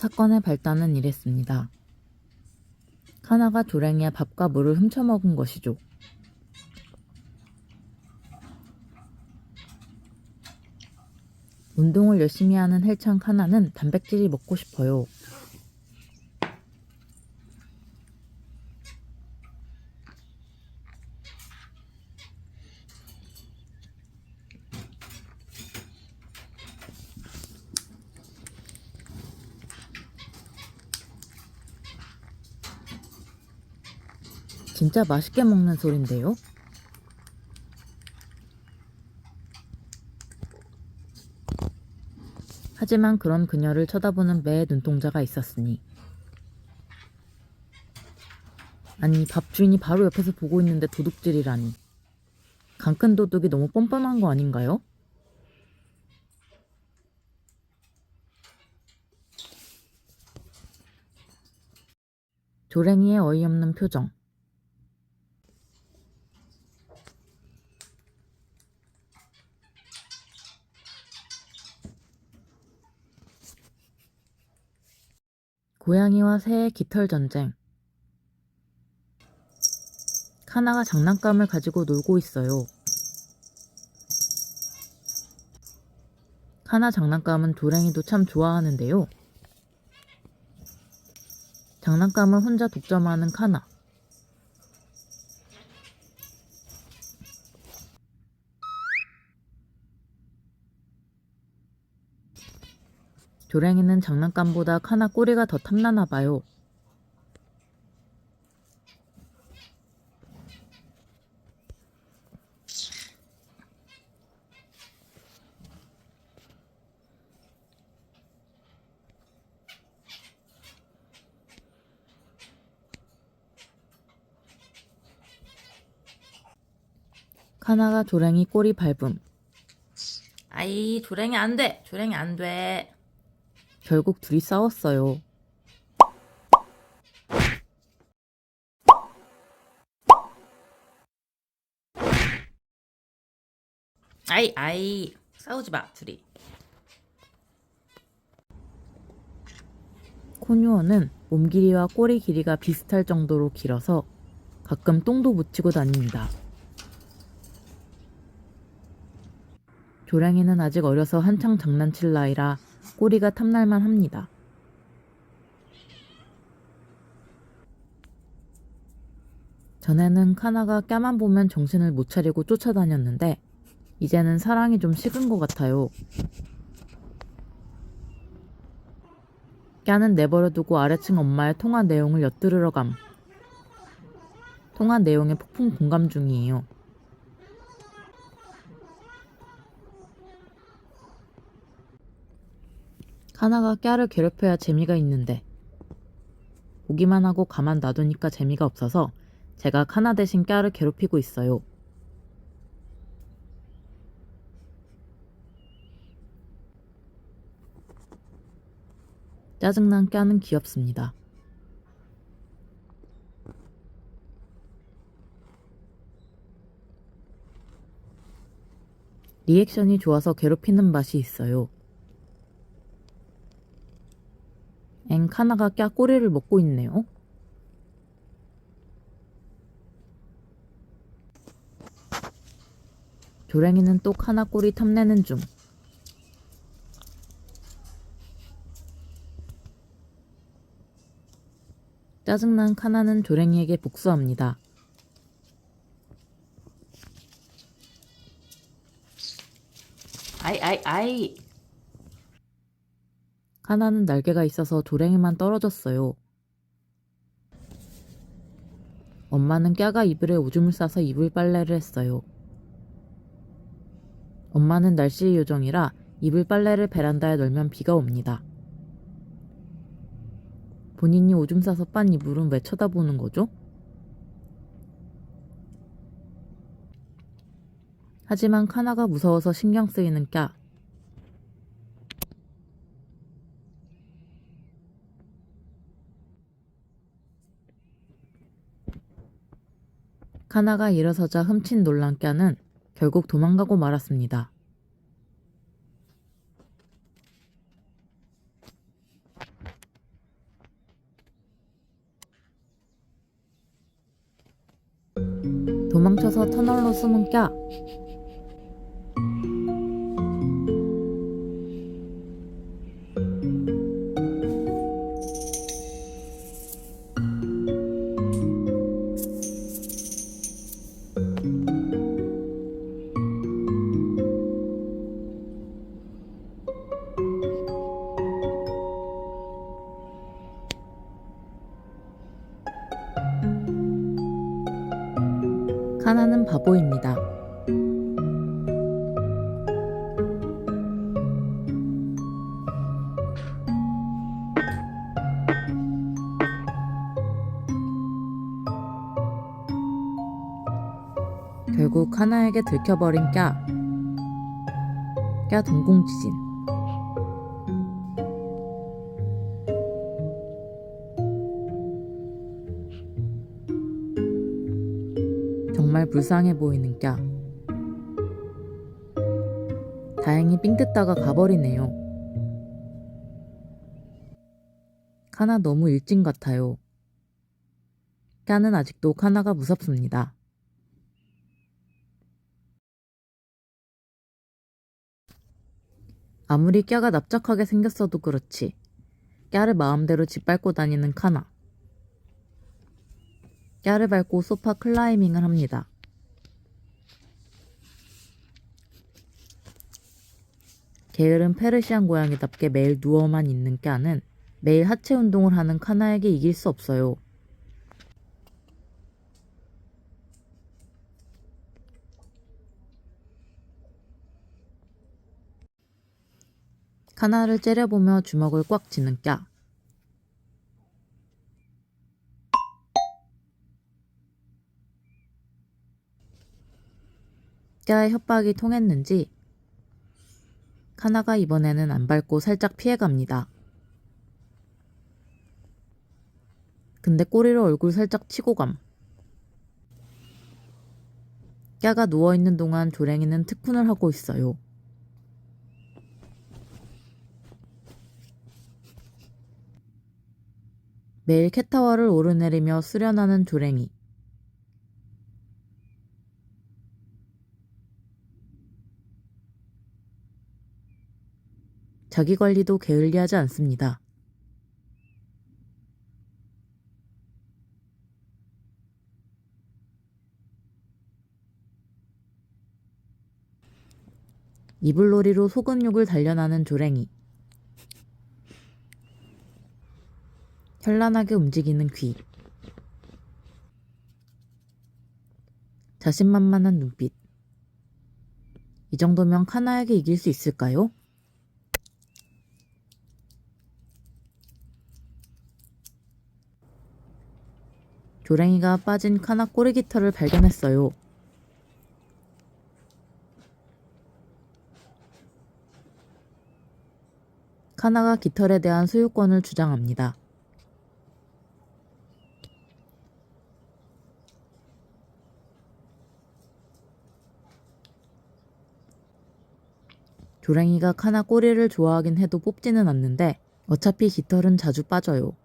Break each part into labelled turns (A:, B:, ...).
A: 사건의 발단은 이랬습니다. 카나가 조랭이의 밥과 물을 훔쳐먹은 것이죠. 운동을 열심히 하는 헬창 카나는 단백질이 먹고 싶어요. 진짜 맛있게 먹는 소린데요? 하지만 그런 그녀를 쳐다보는 매의 눈동자가 있었으니 아니 밥 주인이 바로 옆에서 보고 있는데 도둑질이라니 강큰 도둑이 너무 뻔뻔한 거 아닌가요? 조랭이의 어이없는 표정 고양이와 새의 깃털 전쟁. 카나가 장난감을 가지고 놀고 있어요. 카나 장난감은 도랭이도 참 좋아하는데요. 장난감을 혼자 독점하는 카나. 조랭이는 장난감보다 카나 꼬리가 더 탐나나 봐요. 카나가 조랭이 꼬리 밟음. 아이, 조랭이 안 돼! 조랭이 안 돼! 결국 둘이 싸웠어요. 아이 아이 싸우지 마 둘이. 코뉴어는 몸 길이와 꼬리 길이가 비슷할 정도로 길어서 가끔 똥도 묻히고 다닙니다. 조랭이는 아직 어려서 한창 장난칠 나이라 꼬리가 탐날만 합니다. 전에는 카나가 까만 보면 정신을 못 차리고 쫓아다녔는데 이제는 사랑이 좀 식은 것 같아요. 까는 내버려두고 아래층 엄마의 통화 내용을 엿들으러 감. 통화 내용에 폭풍 공감 중이에요. 카나가 깨를 괴롭혀야 재미가 있는데 보기만 하고 가만 놔두니까 재미가 없어서 제가 카나 대신 깨를 괴롭히고 있어요. 짜증난 깨는 귀엽습니다. 리액션이 좋아서 괴롭히는 맛이 있어요. 엥 카나가 까 꼬리를 먹고 있네요. 조랭이는 또 카나 꼬리 탐내는 중. 짜증난 카나는 조랭이에게 복수합니다. 아이 아이 아이 카나는 날개가 있어서 조랭이만 떨어졌어요. 엄마는 깨가 이불에 오줌을 싸서 이불 빨래를 했어요. 엄마는 날씨 요정이라 이불 빨래를 베란다에 널면 비가 옵니다. 본인이 오줌 싸서 빤 이불은 왜 쳐다보는 거죠? 하지만 카나가 무서워서 신경 쓰이는 까. 카나가 일어서자 흠친 놀란 꺄는 결국 도망가고 말았습니다. 도망쳐서 터널로 숨은 꺄 카나는 바보입니다. 결국 카나에게 들켜버린 까. 까 동공지진. 불쌍해 보이는 까. 다행히 삥 뜯다가 가버리네요. 카나 너무 일진 같아요. 까는 아직도 카나가 무섭습니다. 아무리 꺄가 납작하게 생겼어도 그렇지. 꺄를 마음대로 짓밟고 다니는 카나. 꺄를 밟고 소파 클라이밍을 합니다. 게으른 페르시안 고양이답게 매일 누워만 있는 꺄는 매일 하체 운동을 하는 카나에게 이길 수 없어요. 카나를 째려보며 주먹을 꽉 쥐는 꺄. 꺄의 협박이 통했는지 카나가 이번에는 안 밟고 살짝 피해갑니다. 근데 꼬리로 얼굴 살짝 치고 감. 꺄가 누워있는 동안 조랭이는 특훈을 하고 있어요. 매일 캣타워를 오르내리며 수련하는 조랭이. 자기 관리도 게을리하지 않습니다. 이불놀이로 소근육을 단련하는 조랭이. 현란하게 움직이는 귀. 자신만만한 눈빛. 이 정도면 카나에게 이길 수 있을까요? 조랭이가 빠진 카나 꼬리 깃털을 발견했어요. 카나가 깃털에 대한 소유권을 주장합니다. 조랭이가 카나 꼬리를 좋아하긴 해도 뽑지는 않는데 어차피 깃털은 자주 빠져요.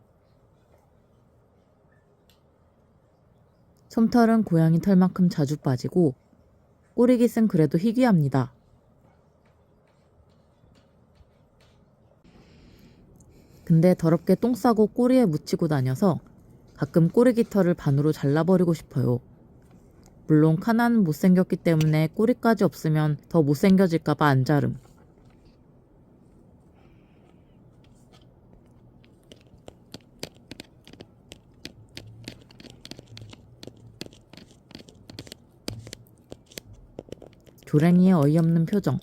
A: 솜털은 고양이 털만큼 자주 빠지고 꼬리깃은 그래도 희귀합니다. 근데 더럽게 똥 싸고 꼬리에 묻히고 다녀서 가끔 꼬리 깃 털을 반으로 잘라버리고 싶어요. 물론 카나는 못생겼기 때문에 꼬리까지 없으면 더 못생겨질까봐 안 자름. 조랭이의 어이없는 표정.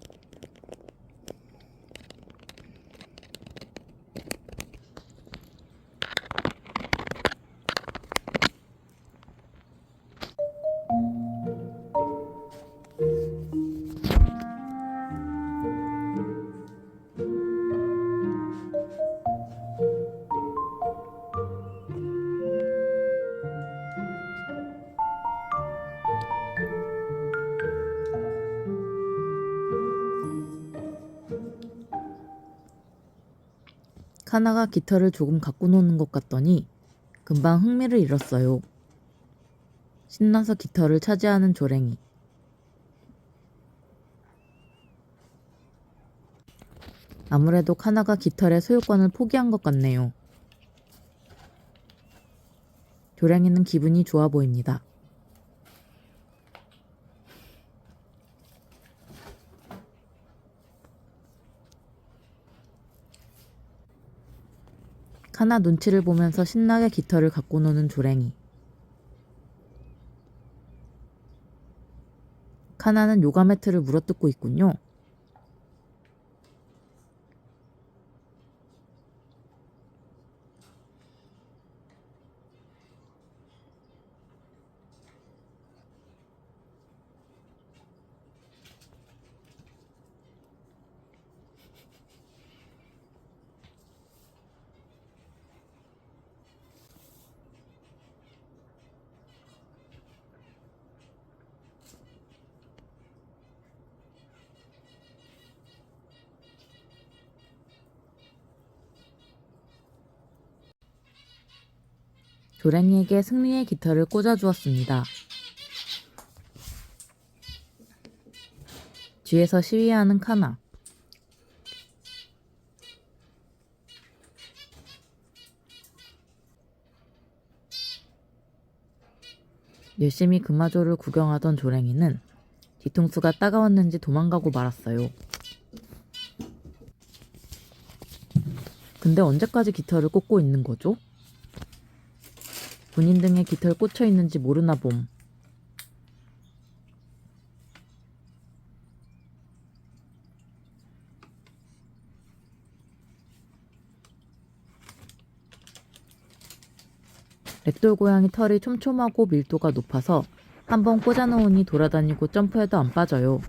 A: 카나가 깃털을 조금 갖고 노는 것 같더니 금방 흥미를 잃었어요. 신나서 깃털을 차지하는 조랭이. 아무래도 카나가 깃털의 소유권을 포기한 것 같네요. 조랭이는 기분이 좋아 보입니다. 카나 눈치를 보면서 신나게 깃털을 갖고 노는 조랭이. 카나는 요가 매트를 물어뜯고 있군요. 조랭이에게 승리의 깃털을 꽂아주었습니다. 뒤에서 시위하는 카나. 열심히 금화조를 구경하던 조랭이는 뒤통수가 따가웠는지 도망가고 말았어요. 근데 언제까지 깃털을 꽂고 있는 거죠? 본인 등에 깃털 꽂혀 있는지 모르나 봄. 렉돌 고양이 털이 촘촘하고 밀도가 높아서 한번 꽂아놓으니 돌아다니고 점프해도 안 빠져요.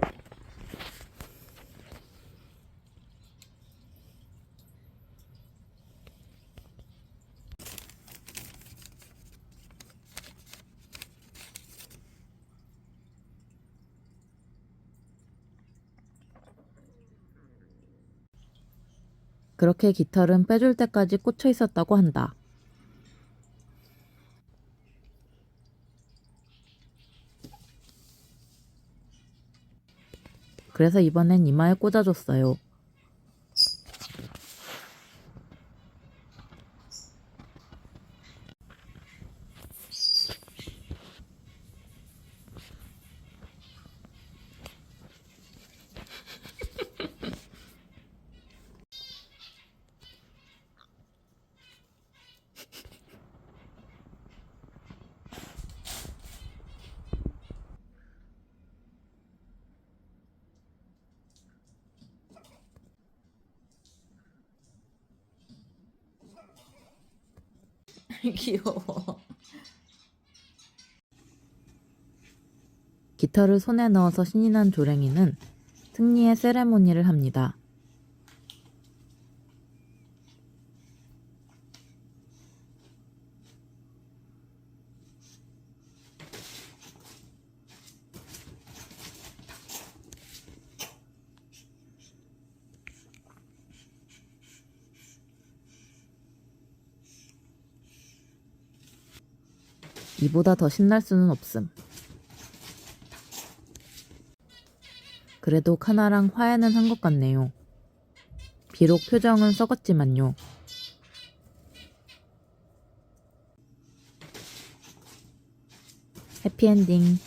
A: 그렇게 깃털은 빼줄 때까지 꽂혀 있었다고 한다. 그래서 이번엔 이마에 꽂아줬어요. 귀여워. 깃털을 손에 넣어서 신이 난 조랭이는 승리의 세레모니를 합니다. 이보다 더 신날 수는 없음. 그래도 카나랑 화해는 한 것 같네요. 비록 표정은 썩었지만요. 해피엔딩.